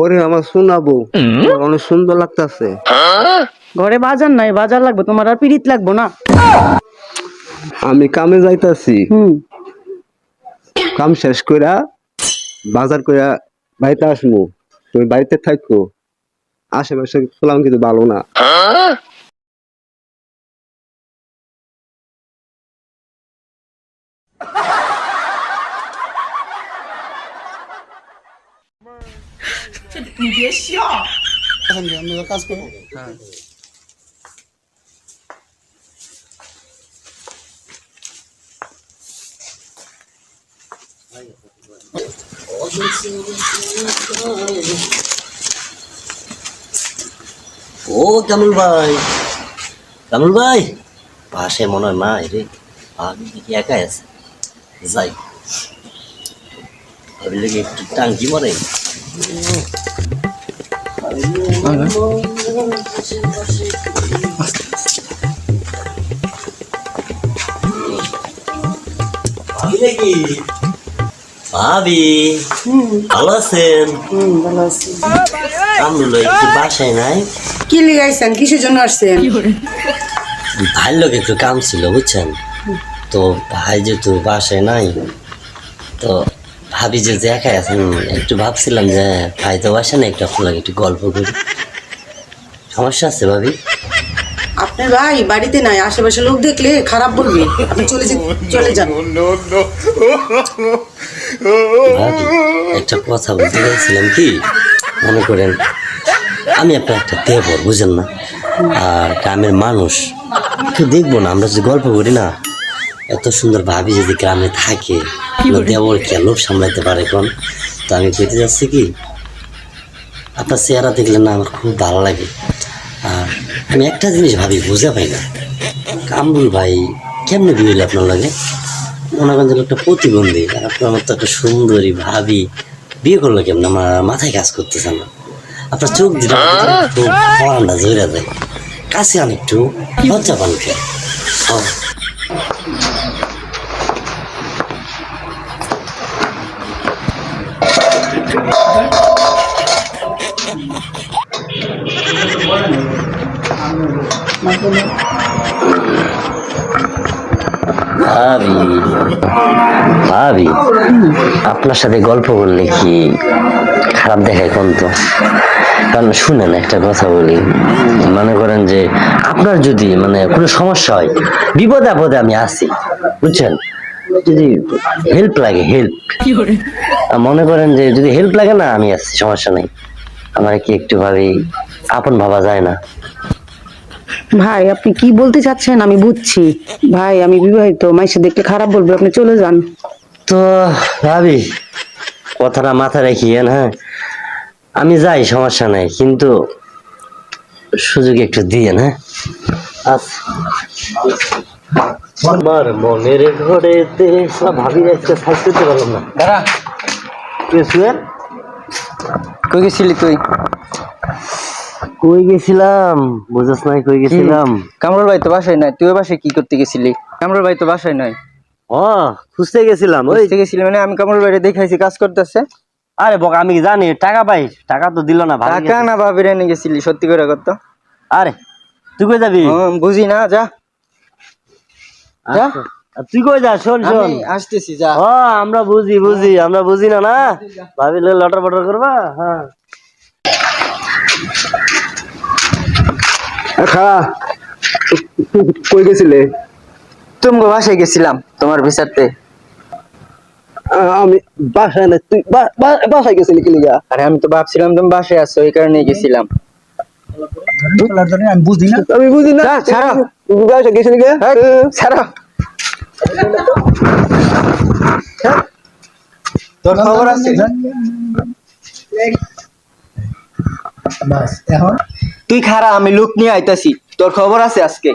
ওরে আমার শোনাবো অনেক সুন্দর লাগতাছে। ঘরে বাজার নাই বাজার লাগবে তোমার আর পিরিত লাগবো না। আমি কামে যাইতাছি। কাম শেষ কইরা বাজার কইরা বাড়িতে আসব তুমি বাড়িতে থাকো। আশেপাশে খোলাম কিন্তু ভালো না। ও কামুল ভাই। কামুল ভাই পাশে মনে হয় নাই রে। দেখি একাই আছে? যাই। ভাবিলে কি একটু টাঙ্কি মারে? ভাবি ভালো আছেন? একটু বাসায় নাই। কি লিগাইছেন? কিসের জন্য আসছেন? ভাই লোক একটু কাম ছিল বুঝছেন? তো ভাই যেহেতু বাসায় নাই তো ভাবি যে যে একাই আছেন একটু ভাবছিলাম যে ভাই তো বাসা না একটু আপনার একটু গল্প করি। সমস্যা আছে ভাবি? আপনার ভাই বাড়িতে নাই আশেপাশে লোক দেখলে খারাপ বলবে। আপনি চলে যে চলে যান। ভাবি একটা কথা বলতে চাইছিলাম কি? মনে করেন আমি আপনার একটা দেবর বুঝেন না? আর গ্রামের মানুষ কেউ দেখব না আমরা যদি গল্প করি না এত সুন্দর ভাবি যদি গ্রামে থাকে কোনো দেবর কে লোভ সামলাইতে পারে কোন তো আমি কইতে যাচ্ছি কি? আপনার চেহারা দেখলে না আমার খুব ভালো লাগে। আর আমি একটা জিনিস ভাবি বুঝে পাই না। কামরুল ভাই কেমনে বিয়ে আপনার লাগে? মনে করেন যে একটা প্রতিবন্ধী। আপনার মতো একটা সুন্দরী ভাবি। বিয়ে করল কেমন? আমার মাথায় কাজ করতেছে না। আপনার চোখ দিলে খুব ঠান্ডা জোরে যায়। কাছে আন একটু লজ্জা পান ভাবি ভাবি, আপনার সাথে গল্প করলে কি খারাপ দেখায় কোন তো? কারণ শুনেন একটা কথা বলি, মনে করেন যে আপনার যদি মানে কোনো সমস্যা হয়, বিপদে আপদে আমি আছি, বুঝছেন? যদি হেল্প লাগে হেল্প মনে করেন যে যদি হেল্প লাগে না, আমি আছি, সমস্যা নেই। আমার কি একটু ভাবি, আপন ভাবা যায় না। ভাই আপনি কি বলতে চাচ্ছেন? আমি বুঝছি। ভাই আমি বিবাহিত। মাইসে দেখলে খারাপ বলবে আপনি চলে যান। তো ভাবি কথাটা মাথায় রাখিয়েন হ্যাঁ? আমি যাই সমস্যা নাই কিন্তু সুযোগ একটু দিয়েন হ্যাঁ? আচ্ছা আমার মনের সব ভাবি আজকে থাকতে তো পারলাম না। দাঁড়া। কই গেছিলি তুই? কই গেছিলাম? বুঝাস নাই কই গেছিলাম। কামরুল ভাই তো বাসায় নাই। তুই বাসায় কি করতে গেছিলি? কামরুল ভাই তো বাসায় নাই। ও খুঁজতে গেছিলাম ওই। গেছিলি মানে আমি কামরুল ভাইরে দেখাইছি কাজ করতেছে। আরে বক আমি জানি টাকা পাই টাকা তো দিল না ভাবি টাকা না ভাবিরে নিয়ে গেছিলি সত্যি করে কত? আরে তুই কই যাবি? বুঝি না যা। যা। আচ্ছা। তুই কই যা শোন শোন। আসতেছি যা। ও আমরা বুঝি বুঝি আমরা বুঝি না না? ভাবিলে লটার বটর করবা? হ্যাঁ। খারা কই গেছিলে? তুমি বাসায় গেছিলাম তোমার বিচারতে আমি বাসায় না তুই বা- বা- বাসায় গেছিলি কি লিগা? আরে আমি তো ভাবছিলাম তুমি বাসায় আছো এই কারণে গেছিলাম। আমি বুঝি না। যা, ছাড়ো। তুই বাসায় গেছিলি কে ছাড়ো। তোর খবর আছে? তুই খারা আমি লোক নিয়ে আইতাছি। তোর খবর আছে আজকে?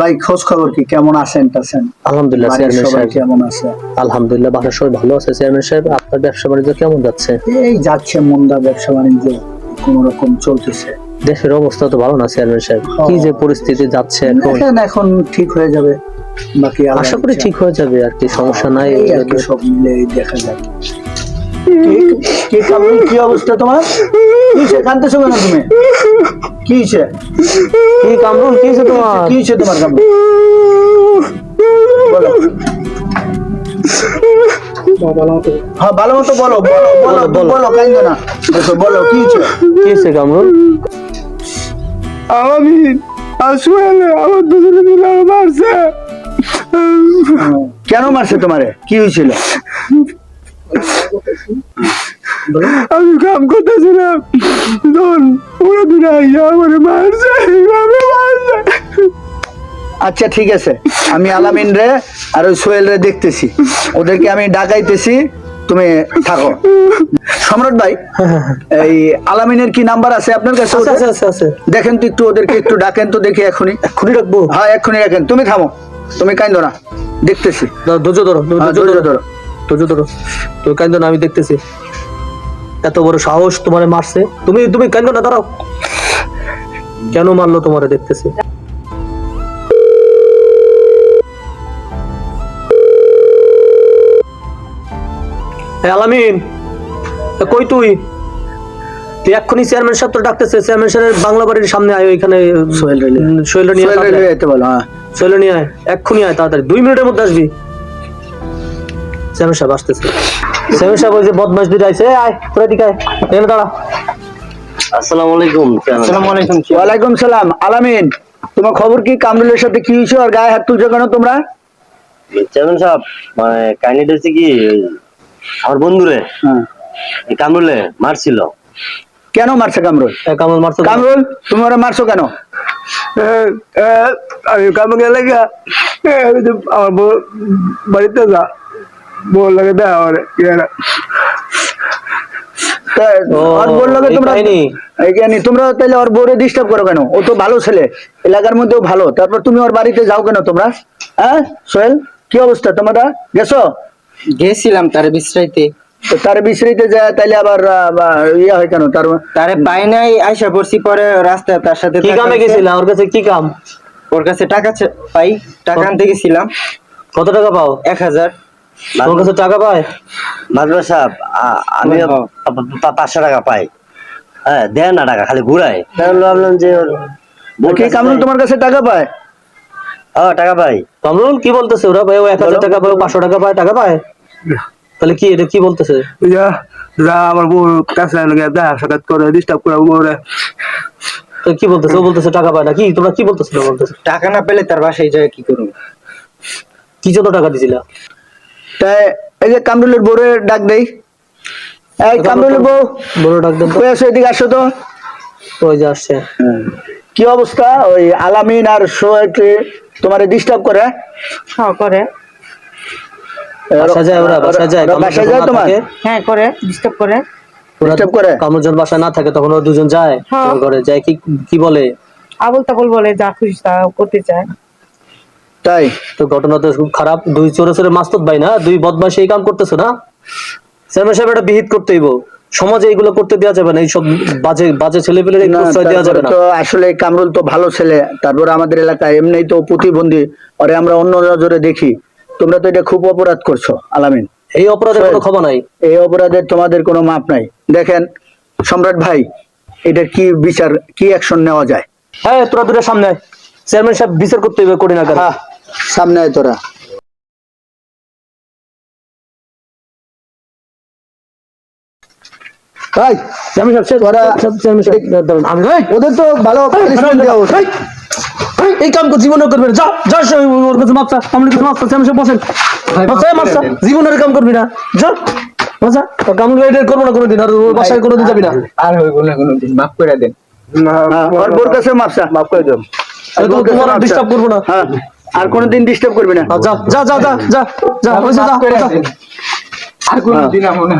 ভাই খোঁজ খবর কি? কেমন আছেন টাছেন আলহামদুলিল্লাহ চেয়ারম্যান সাহেব। কেমন আছে? আলহামদুলিল্লাহ বাসার সবাই ভালো আছে চেয়ারম্যান সাহেব। আপনার ব্যবসা বাণিজ্য কেমন যাচ্ছে? এই যাচ্ছে মন্দা ব্যবসা বাণিজ্য কোন রকম চলতেছে। দেশের অবস্থা তো ভালো না চেয়ারম্যান সাহেব। কি যে পরিস্থিতি যাচ্ছে এখন? এখন ঠিক হয়ে যাবে। বাকি আশা করি ঠিক হয়ে যাবে আর কি সমস্যা নাই। সব মিলে দেখা যাক। কি- কি কি অবস্থা তোমার? কি হয়েছে? কানতেছো কেন তুমি? কি কামরুল তোমার? কামরুল? বলো। হ্যাঁ ভালো মতো বলো বলো বলো বলো। বলো কাইন্দ না। বলো কি হয়েছে? কি হয়েছে কামরুল? আমি আসলে আমার দুজনে মিলে মারছে। কেন মারছে তোমারে? কি হয়েছিল? আমি কাম করতেছিলাম। তখন দুটো আমার মারছে এইভাবে মারছে। আচ্ছা ঠিক আছে। আমি আলামিন রে আর ওই সোহেল রে দেখতেছি। ওদেরকে আমি ডাকাইতেছি। তুমি থাকো। সম্রাট ভাই এই আলামিনের কি নাম্বার আছে আপনার কাছে? দেখেন তো একটু ওদেরকে একটু ডাকেন তো দেখি এখনই। এক্ষুনি রাখব হ্যাঁ এক্ষুনি রাখেন তুমি থামো। তুমি কাইন্দ না। দেখতেছি। ধৈর্য ধরো হ্যাঁ, ধৈর্য ধৈর্য ধরো। ধরো। ধৈর্য ধরো। তুমি না আমি দেখতেছি। এত বড় সাহস তোমারে মারছে। তুমি তুমি কান্দো না দাঁড়াও। কেন মারলো তোমারে দেখতেছি। আলামিন কই তুই? তুই এক্ষুনি চেয়ারম্যান সাহেব তো ডাকতেছে চেয়ারম্যান সাহেবের বাংলা বাড়ির সামনে আয় ওইখানে সোহেল সোহেল নিয়ে সোহেল। যেতে বলো হ্যাঁ। চলে নিয়ে আয় এক্ষুনি আয় তাড়াতাড়ি। দুই মিনিটের মধ্যে আসবি। শ্যামের সাহেব আসতেছে। শ্যামের সাহেব ওই যে বদমাস আইছে আয় তোরা দিকে আয় এখানে দাঁড়া। আসসালামু আলাইকুম চেয়ারম্যান আলাইকুম ওয়ালাইকুম সালাম। আলামিন তোমার খবর কি? কামরুলের সাথে কি হয়েছে আর গায়ে হাত তুলছো কেন তোমরা? চেয়ারম্যান সাহেব মানে কাহিনীটা হচ্ছে কি আমার বন্ধুরে। হ্যাঁ। এই কামরুলে মারছিল। কেন মারছে কামরুল? এ, কামল মারছো? কামরুল তুমি ওরা মারছো কেন? আমি কামে গেলে আমি তো আমার বাড়িতে যা। বউ লাগে তোমরা তাহলে ওর বউরে ডিস্টার্ব করো কেন? ও তো ভালো ছেলে এলাকার মধ্যেও ভালো। তারপর তুমি ওর বাড়িতে যাও কেন তোমরা? হ্যাঁ সোহেল? কি অবস্থা? তোমরা গেছো? গেছিলাম তারে বিশ্রাইতে। তো তার বিশ্রীতে যায় তাইলে আবার ইয়ে হয় কেন? তার তারে পাই নাই আইসা পড়ছি পরে রাস্তায় তার সাথে কি কামে হয়েছে। গেছিলা? ওর কাছে কি কাম? ওর কাছে টাকা পাই টাকা আনতে গেছিলাম। কত টাকা পাও? এক হাজার। তোর কাছে টাকা পায়? মাদুরা সাহেব আমি পাঁচশো টাকা পাই। হ্যাঁ দেন না টাকা খালি ঘুরায়। তাহলে ভাবলাম যে ওর কি কামরুল তোমার কাছে টাকা পায়? হ্যাঁ টাকা পাই কামরুল কি বলতেছে? ওরা ভাই ও এক হাজার টাকা পায় পাঁচশো টাকা পায় টাকা পায়? তাহলে কি এটা কি বলতেছে? যা যা আমার বউ কাছে লাগে দেখা সাক্ষাৎ করে ডিস্টার্ব করে বউরে তো কি বলতেছে? ও বলতেছে টাকা পায় না। কি তোমরা কি বলতেছো বলতেছে? টাকা না পেলে তার বাসায় যায় কি করুন কি জন্য টাকা দিছিলা? তাই এই যে কামরুলের বউরে ডাক দেই। এই কামরুলের বউ বড় ডাক দেন কই আসো এদিকে আসো তো। ওই যে আসছে। কি অবস্থা? ওই আলামিন আর সোহেলকে তোমারে ডিস্টার্ব করে? হ্যাঁ করে। বাসা যায় ওরা বাসা যায় ওরা বাসায় যায় তোমার? হ্যাঁ করে ডিস্টার্ব করে। ডিস্টার্ব করে? কামরুল যখন বাসায় না থাকে তখন ওরা দুজন যায় হ্যাঁ। ওর ঘরে যায় কি কি বলে? আবল তাবল বলে যা খুশি তা করতে চায়। তাই? তো ঘটনা তো খুব খারাপ। দুই চোরে চোরে মাস্তুত ভাই না? দুই বদমাস এই কাম করতেছে না? চেয়ারম্যান সাহেব এটা বিহিত করতে হইব সমাজে এগুলো করতে দেওয়া যাবে না এইসব বাজে বাজে ছেলে পেলে প্রশ্রয় দেওয়া যাবে না। তো আসলে কামরুল তো ভালো ছেলে তারপর আমাদের এলাকায় এমনিই তো প্রতিবন্ধী ওরে আমরা অন্য নজরে দেখি। তোমরা তো এটা খুব অপরাধ করছ আলামিন। এই অপরাধের কোনো ক্ষমা নাই। এই অপরাধের তোমাদের কোনো মাপ নাই। দেখেন সম্রাট ভাই এটার কি বিচার কি অ্যাকশন নেওয়া যায়? হ্যাঁ তোরা দুটো সামনে। চেয়ারম্যান সাহেব বিচার করতে হইবে করি না হ্যাঁ সামনে আয় তোরা। ভাই চেয়ারম্যান সাহেব তোরা- চেয়ারম্যান সাহেব আমি ওদের তো ভালো punishment দেওয়া উচিত। এই, কাম তো জীবনে করবে যা যা ওর কাছে মাপসা আমার কাছে মাপসা চেয়ারম্যান বসেন। মাপসা মাপসা জীবনের কাম করবি না। যা কাম করব না কোনোদিন আর ওর বাসায় কোনোদিন যাবি না। আর হইব না কোনোদিন মাফ করে দেন। ওর বোর কাছে মাপসা মাফ করে তো তোমার ডিস্টার্ব করব না। হ্যাঁ আর কোনোদিন ডিস্টার্ব করবি না। যা যা যা যা যে যা, যা। আর কোনদিন আমো না।